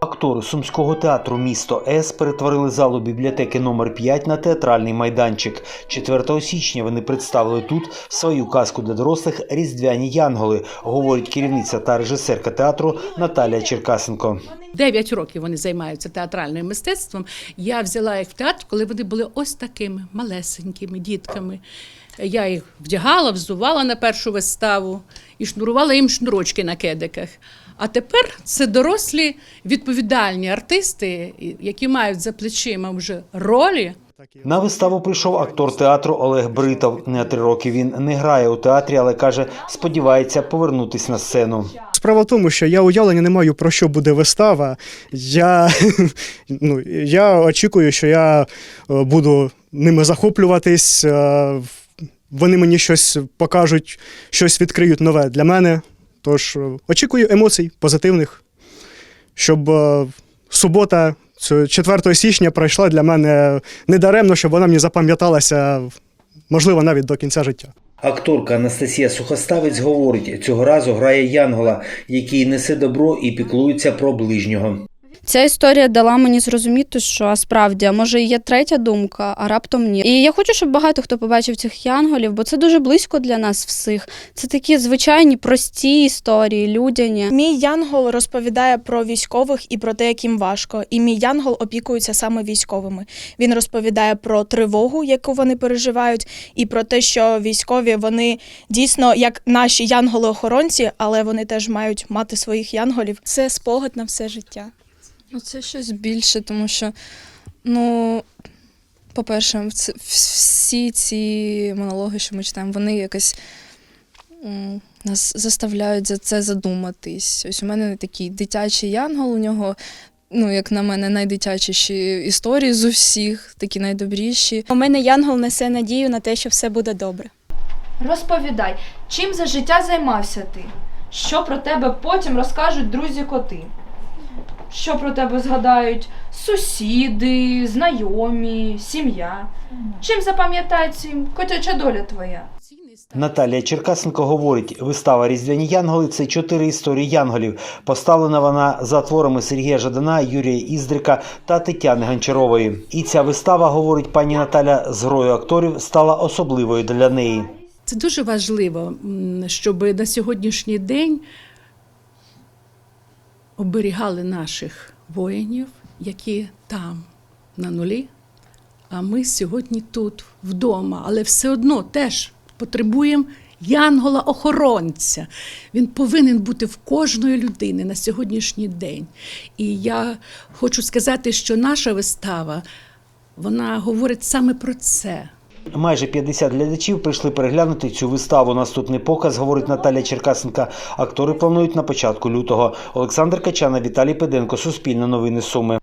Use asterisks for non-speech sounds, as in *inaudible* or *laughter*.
Актори сумського театру Місто С перетворили залу бібліотеки номер 5 на театральний майданчик. 4 січня вони представили тут свою казку для дорослих Різдвяні Янголи, говорить керівниця та режисерка театру Наталія Черкасенко. Дев'ять років вони займаються театральним мистецтвом. Я взяла їх в театр, коли вони були ось такими малесенькими дітками. Я їх вдягала, взувала на першу виставу і шнурувала їм шнурочки на кедиках. А тепер це дорослі відповідальні артисти, які мають за плечима вже ролі. На виставу прийшов актор театру Олег Бритов. Не три роки він не грає у театрі, але каже, сподівається повернутись на сцену. Справа в тому, що я уявлення не маю про що буде вистава. Я, *laughs* ну, я очікую, що я е, буду ними захоплюватись. е, Вони мені щось покажуть, щось відкриють нове для мене. Тож е, очікую емоцій позитивних, щоб субота, 4 січня, пройшла для мене недаремно, щоб вона мені запам'яталася, можливо, навіть до кінця життя. Акторка Анастасія Сухоставець говорить, цього разу грає Янгола, який несе добро і піклується про ближнього. Ця історія дала мені зрозуміти, що справді а може є третя думка, а раптом ні. І я хочу, щоб багато хто побачив цих янголів, бо це дуже близько для нас всіх. Це такі звичайні прості історії, людяні. Мій янгол розповідає про військових і про те, як їм важко. І мій янгол опікується саме військовими. Він розповідає про тривогу, яку вони переживають, і про те, що військові вони дійсно як наші янголи-охоронці, але вони теж мають мати своїх янголів. Це спогад на все життя. Ну, це щось більше, тому що, ну, по-перше, всі ці монологи, що ми читаємо, вони якось нас заставляють за це задуматись. Ось у мене такий дитячий янгол, у нього, ну, як на мене, найдитячіші історії з усіх, такі найдобріші. У мене янгол несе надію на те, що все буде добре. Розповідай, чим за життя займався ти? Що про тебе потім розкажуть друзі коти? Що про тебе згадають сусіди, знайомі, сім'я? Чим запам'ятається котяча доля твоя? Наталія Черкасенко говорить, вистава Різдвяні Янголи це чотири історії янголів. Поставлена вона за творами Сергія Жадана, Юрія Іздрика та Тетяни Гончарової. І ця вистава, говорить пані Наталя, з грою акторів стала особливою для неї. Це дуже важливо, щоб на сьогоднішній день оберігали наших воїнів, які там на нулі, а ми сьогодні тут, вдома, але все одно теж потребуємо янгола-охоронця. Він повинен бути в кожної людини на сьогоднішній день. І я хочу сказати, що наша вистава вона говорить саме про це. Майже 50 глядачів прийшли переглянути цю виставу. Наступний показ, говорить Наталія Черкасенка. Актори планують на початку лютого. Олександр Качана, Віталій Педенко, Суспільне новини Суми.